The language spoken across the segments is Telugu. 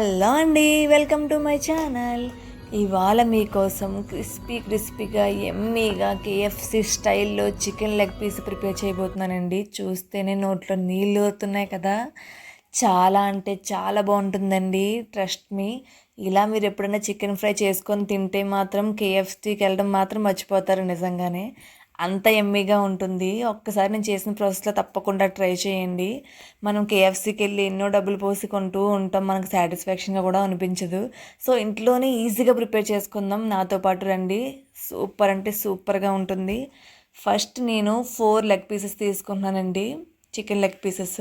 హలో అండి వెల్కమ్ టు మై ఛానల్. ఇవాళ మీకోసం క్రిస్పీ క్రిస్పీగా ఎమ్మీగా కేఎఫ్సి స్టైల్లో చికెన్ లెగ్ పీస్ ప్రిపేర్ చేయబోతున్నానండి. చూస్తేనే నోట్లో నీళ్ళు అవుతున్నాయి కదా. చాలా అంటే చాలా బాగుంటుందండి ట్రస్ట్ మీ. ఇలా మీరు ఎప్పుడైనా చికెన్ ఫ్రై చేసుకొని తింటే మాత్రం కేఎఫ్సీకి వెళ్ళడం మాత్రం మర్చిపోతారు నిజంగానే. అంత ఎమ్మీగా ఉంటుంది. ఒక్కసారి నేను చేసిన ప్రాసెస్లో తప్పకుండా ట్రై చేయండి. మనం కేఎఫ్సీకి వెళ్ళి ఎన్నో డబ్బులు పోసి కొంటూ ఉంటాం. మనకు సాటిస్ఫాక్షన్గా కూడా అనిపించదు. సో ఇంట్లోనే ఈజీగా ప్రిపేర్ చేసుకుందాం. నాతో పాటు రండి. సూపర్ అంటే సూపర్గా ఉంటుంది. ఫస్ట్ నేను ఫోర్ లెగ్ పీసెస్ తీసుకుంటున్నానండి. Chicken leg pieces.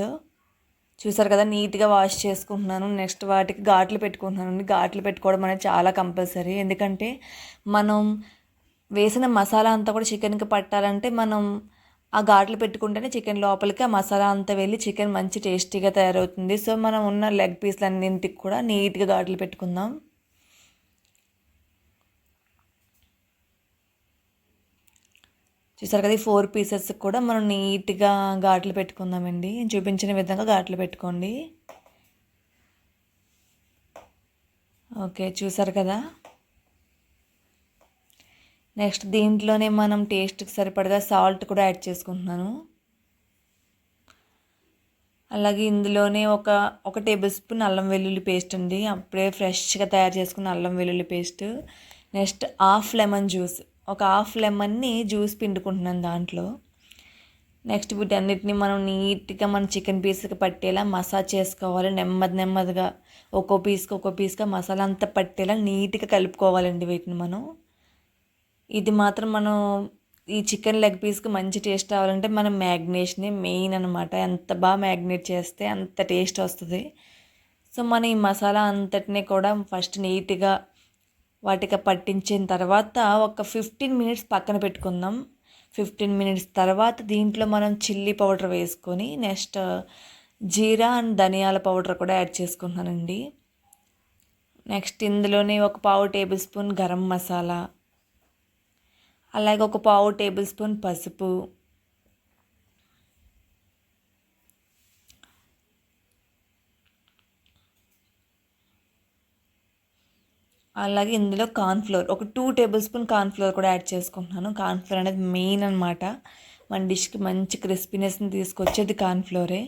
చూసారు కదా నీట్గా వాష్ చేసుకుంటున్నాను. నెక్స్ట్ వాటికి ఘాట్లు పెట్టుకుంటున్నాను. ఘాట్లు పెట్టుకోవడం అనేది చాలా కంపల్సరీ. ఎందుకంటే మనం వేసిన మసాలా అంతా కూడా చికెన్కి పట్టాలంటే మనం ఆ ఘాట్లు పెట్టుకుంటేనే చికెన్ లోపలికి ఆ మసాలా అంతా వెళ్ళి చికెన్ మంచి టేస్టీగా తయారవుతుంది. సో మనం ఉన్న లెగ్ పీస్లన్నింటికి కూడా నీట్గా ఘాట్లు పెట్టుకుందాం. చూసారు కదా ఈ ఫోర్ పీసెస్ కూడా మనం నీట్గా ఘాట్లు పెట్టుకుందామండి. చూపించిన విధంగా ఘాట్లు పెట్టుకోండి. ఓకే చూసారు కదా? నెక్స్ట్ దీంట్లోనే మనం టేస్ట్కి సరిపడగా సాల్ట్ కూడా యాడ్ చేసుకుంటున్నాను. అలాగే ఇందులోనే ఒక ఒక టేబుల్ స్పూన్ అల్లం వెల్లుల్లి పేస్ట్ అండి. అప్పుడే ఫ్రెష్గా తయారు చేసుకున్న అల్లం వెల్లుల్లి paste. Next half lemon juice. ఒక హాఫ్ లెమన్ని జ్యూస్ పిండుకుంటున్నాను దాంట్లో. నెక్స్ట్ వీటన్నిటిని మనం నీట్గా మన చికెన్ పీస్కి పట్టేలా మసాజ్ చేసుకోవాలి. నెమ్మది నెమ్మదిగా ఒక్కో పీస్కి ఒక్కో పీస్గా మసాలా అంతా పట్టేలా నీట్గా కలుపుకోవాలండి వీటిని మనం. ఇది మాత్రం మనం ఈ చికెన్ లెగ్ పీస్కి మంచి టేస్ట్ రావాలంటే మనం మ్యాగ్నేషనే మెయిన్ అనమాట ఎంత బాగా మ్యాగ్నేట్ చేస్తే అంత టేస్ట్ వస్తుంది. సో మనం ఈ మసాలా అంతటినీ కూడా ఫస్ట్ నీట్గా వాటికి పట్టించిన తర్వాత ఒక ఫిఫ్టీన్ మినిట్స్ పక్కన పెట్టుకుందాం. ఫిఫ్టీన్ మినిట్స్ తర్వాత దీంట్లో మనం చిల్లీ పౌడర్ వేసుకొని నెక్స్ట్ జీరా అండ్ ధనియాల పౌడర్ కూడా యాడ్ చేసుకుంటున్నానండి. నెక్స్ట్ ఇందులోనే ఒక పావు టేబుల్ స్పూన్ గరం మసాలా అలాగే ఒక పావు టేబుల్ స్పూన్ పసుపు. అలాగే ఇందులో కార్న్ఫ్లోర్ ఒక టూ టేబుల్ స్పూన్ కార్న్ఫ్లోర్ కూడా యాడ్ చేసుకుంటున్నాను. కార్న్ఫ్లోర్ అనేది మెయిన్ అనమాట మన డిష్కి మంచి క్రిస్పీనెస్ని తీసుకొచ్చేది కార్న్ఫ్లోరే.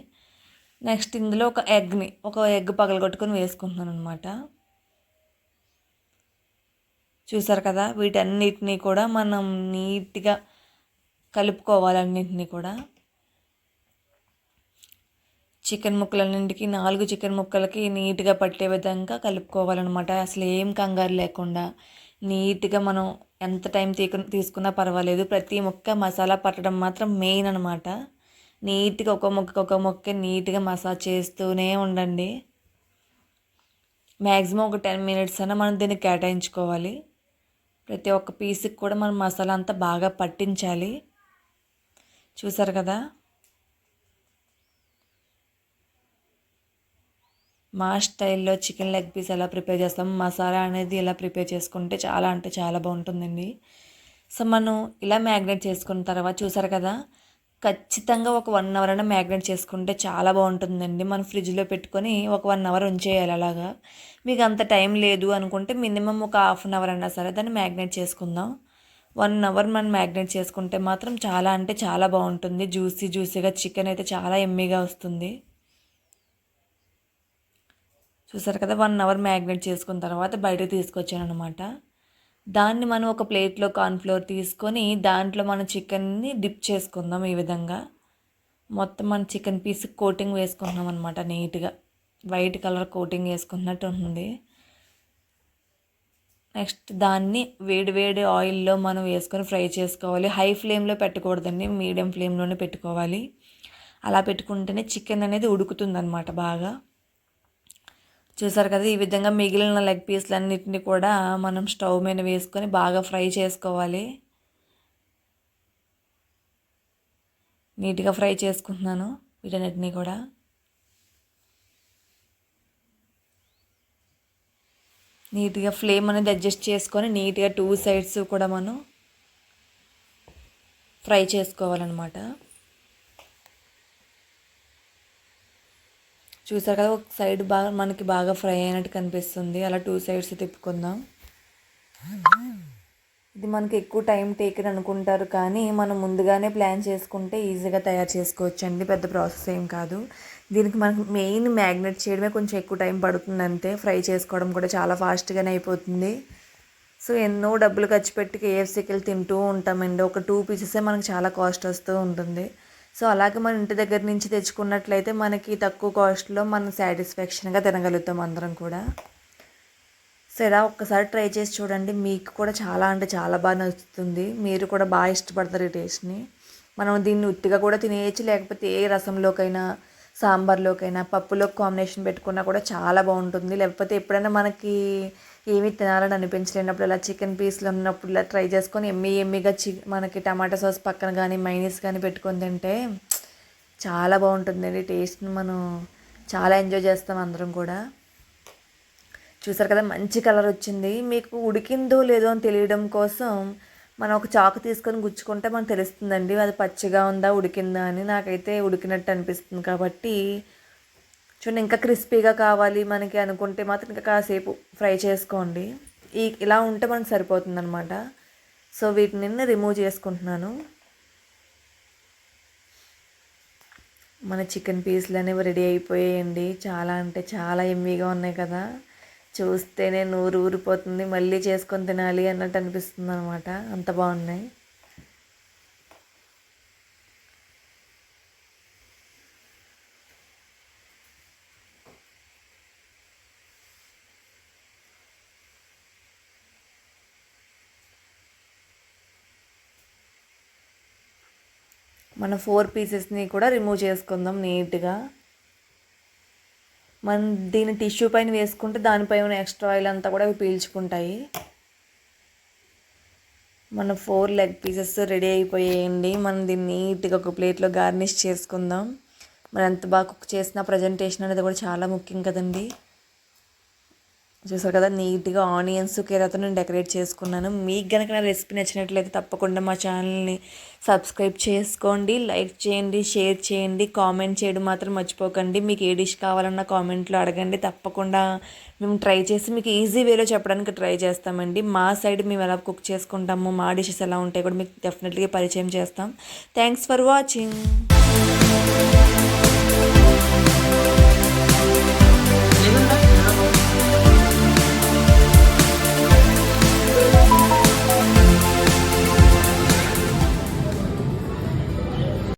నెక్స్ట్ ఇందులో ఒక ఎగ్ని ఒక ఎగ్ పగలగొట్టుకొని వేసుకుంటున్నాను అనమాట చూసారు కదా? వీటన్నిటినీ కూడా మనం నీట్గా కలుపుకోవాలన్నింటినీ కూడా. చికెన్ ముక్కలన్నింటికి నాలుగు చికెన్ ముక్కలకి నీట్గా పట్టే విధంగా కలుపుకోవాలన్నమాట. అసలు ఏం కంగారు లేకుండా నీట్గా మనం ఎంత టైం తీకు తీసుకున్నా పర్వాలేదు. ప్రతి ముక్క మసాలా పట్టడం మాత్రం మెయిన్ అనమాట నీట్గా ఒక ముక్క ఒక ముక్క నీట్గా మసాజ్ చేస్తూనే ఉండండి. మ్యాక్సిమం ఒక టెన్ మినిట్స్ అయినా మనం దీన్ని కేటాయించుకోవాలి. ప్రతి ఒక్క పీస్కి కూడా మనం మసాలా అంతా బాగా పట్టించాలి. చూసారు కదా? మా స్టైల్లో చికెన్ లెగ్ పీస్ ఎలా ప్రిపేర్ చేస్తాం మసాలా అనేది ఎలా ప్రిపేర్ చేసుకుంటే చాలా అంటే చాలా బాగుంటుందండి. సో మనం ఇలా మ్యాగ్నేట్ చేసుకున్న తర్వాత చూసారు కదా? ఖచ్చితంగా ఒక వన్ అవర్ అయినా మ్యాగ్నెట్ చేసుకుంటే చాలా బాగుంటుందండి. మనం ఫ్రిడ్జ్లో పెట్టుకొని ఒక వన్ అవర్ ఉంచేయాలి అలాగా. మీకు అంత టైం లేదు అనుకుంటే మినిమం ఒక హాఫ్ అన్ అవర్ అయినా సరే దాన్ని మ్యాగ్నెట్ చేసుకుందాం. వన్ అవర్ మనం మ్యాగ్నెట్ చేసుకుంటే మాత్రం చాలా అంటే చాలా బాగుంటుంది. జ్యూసీ జ్యూసీగా చికెన్ అయితే చాలా ఎమ్మీగా వస్తుంది. చూసారు కదా? వన్ అవర్ మ్యాగ్నెట్ చేసుకున్న తర్వాత బయటకు తీసుకొచ్చాను అనమాట దాన్ని మనం ఒక ప్లేట్లో కార్న్ఫ్లోర్ తీసుకొని దాంట్లో మన చికెన్ని డిప్ చేసుకుందాం ఈ విధంగా. మొత్తం మన చికెన్ పీస్ కోటింగ్ వేసుకుంటున్నాం అనమాట నీట్గా. వైట్ కలర్ కోటింగ్ వేసుకున్నట్టు ఉంటుంది నెక్స్ట్ దాన్ని వేడి వేడి ఆయిల్లో మనం వేసుకొని ఫ్రై చేసుకోవాలి. హై ఫ్లేమ్లో పెట్టకూడదండి మీడియం ఫ్లేమ్లోనే పెట్టుకోవాలి. అలా పెట్టుకుంటేనే చికెన్ అనేది ఉడుకుతుంది అనమాట బాగా. చూసారు కదా ఈ విధంగా మిగిలిన లెగ్ పీస్లన్నిటిని కూడా మనం స్టవ్ మీద వేసుకొని బాగా ఫ్రై చేసుకోవాలి. నీట్గా ఫ్రై చేసుకుంటున్నాను వీటన్నిటిని కూడా. నీట్గా ఫ్లేమ్ అనేది అడ్జస్ట్ చేసుకొని నీట్గా టూ సైడ్స్ కూడా మనం ఫ్రై చేసుకోవాలన్నమాట. చూసారు కదా ఒక సైడ్ బాగా మనకి బాగా ఫ్రై అయినట్టు కనిపిస్తుంది. అలా టూ సైడ్స్ తిప్పుకుందాం. ఇది మనకి ఎక్కువ టైం టేకన్ అనుకుంటారు కానీ మనం ముందుగానే ప్లాన్ చేసుకుంటే ఈజీగా తయారు చేసుకోవచ్చు అండి పెద్ద ప్రాసెస్ ఏం కాదు. దీనికి మనకు మెయిన్ మ్యాగ్నెట్ చేయడమే కొంచెం ఎక్కువ టైం పడుతుంది అంతే. ఫ్రై చేసుకోవడం కూడా చాలా ఫాస్ట్గానే అయిపోతుంది. సో ఎన్నో డబ్బులు ఖర్చు పెట్టి కేఎఫ్సీకి వెళ్ళి తింటూ ఉంటామండి. ఒక టూ పీసెసే మనకు చాలా కాస్ట్ వస్తూ ఉంటుంది. సో అలాగే మన ఇంటి దగ్గర నుంచి తెచ్చుకున్నట్లయితే మనకి తక్కువ కాస్ట్లో మనం సాటిస్ఫాక్షన్గా తినగలుగుతాం అందరం కూడా. సో ఇలా ఒక్కసారి ట్రై చేసి చూడండి. మీకు కూడా చాలా అంటే చాలా బాగా నచ్చుతుంది. మీరు కూడా బాగా ఇష్టపడతారు ఈ టేస్ట్ని. మనం దీన్ని ఉత్తిగా కూడా తినేయచ్చు. లేకపోతే ఏ రసంలోకైనా సాంబార్లోకైనా పప్పులో కాంబినేషన్ పెట్టుకున్నా కూడా చాలా బాగుంటుంది. లేకపోతే ఎప్పుడైనా మనకి ఏమి తినాలని అనిపించలేనప్పుడు ఇలా చికెన్ పీస్లు ఉన్నప్పుడు ఇలా ట్రై చేసుకొని ఎమ్మి ఎమ్మిగా చి మనకి టమాటా సాస్ పక్కన కానీ మైనీస్ కానీ పెట్టుకొని తింటే చాలా బాగుంటుందండి. టేస్ట్ని మనం చాలా ఎంజాయ్ చేస్తాం అందరం కూడా. చూసారు కదా మంచి కలర్ వచ్చింది. మీకు ఉడికిందో లేదో అని తెలియడం కోసం మనం ఒక చాకు తీసుకొని గుచ్చుకుంటే మనకు తెలుస్తుందండి అది పచ్చిగా ఉందా ఉడికిందా అని. నాకైతే ఉడికినట్టు అనిపిస్తుంది కాబట్టి చూడండి ఇంకా క్రిస్పీగా కావాలి మనకి అనుకుంటే మాత్రం ఇంకా కాసేపు ఫ్రై చేసుకోండి. ఈ ఇలా ఉంటే మనకు సరిపోతుందనమాట సో వీటిని రిమూవ్ చేసుకుంటున్నాను. మన చికెన్ పీసులు అనేవి రెడీ అయిపోయాయండి. చాలా అంటే చాలా ఎమ్మీగా ఉన్నాయి కదా. చూస్తేనే నూరు ఊరిపోతుంది. మళ్ళీ చేసుకొని తినాలి అన్నట్టు అనిపిస్తుంది అనమాట అంత బాగున్నాయి. మన ఫోర్ పీసెస్ని కూడా రిమూవ్ చేసుకుందాం నీట్గా. మనం దీన్ని టిష్యూ పైన వేసుకుంటే దానిపై ఉన్న ఎక్స్ట్రా ఆయిల్ అంతా కూడా అవి పీల్చుకుంటాయి. మన ఫోర్ లెగ్ పీసెస్ రెడీ అయిపోయాయండి. మనం దీన్ని నీట్గా ఒక ప్లేట్లో గార్నిష్ చేసుకుందాం. మరి ఎంత బాగా కుక్ చేసిన ప్రజెంటేషన్ అనేది కూడా చాలా ముఖ్యం కదండి. చూసారు కదా నీట్గా ఆనియన్స్ కేరాతో నేను డెకరేట్ చేసుకున్నాను. మీకు కనుక నా రెసిపీ నచ్చినట్లయితే తప్పకుండా మా ఛానల్ని సబ్స్క్రైబ్ చేసుకోండి లైక్ చేయండి షేర్ చేయండి కామెంట్ చేయడం మాత్రం మర్చిపోకండి. మీకు ఏ డిష్ కావాలన్నా కామెంట్లో అడగండి. తప్పకుండా మేము ట్రై చేసి మీకు ఈజీ వేలో చెప్పడానికి ట్రై చేస్తామండి. మా సైడ్ మేము ఎలా కుక్ చేసుకుంటాము మా డిషెస్ ఎలా ఉంటాయి కూడా మీకు డెఫినెట్గా పరిచయం చేస్తాం. Thanks for watching.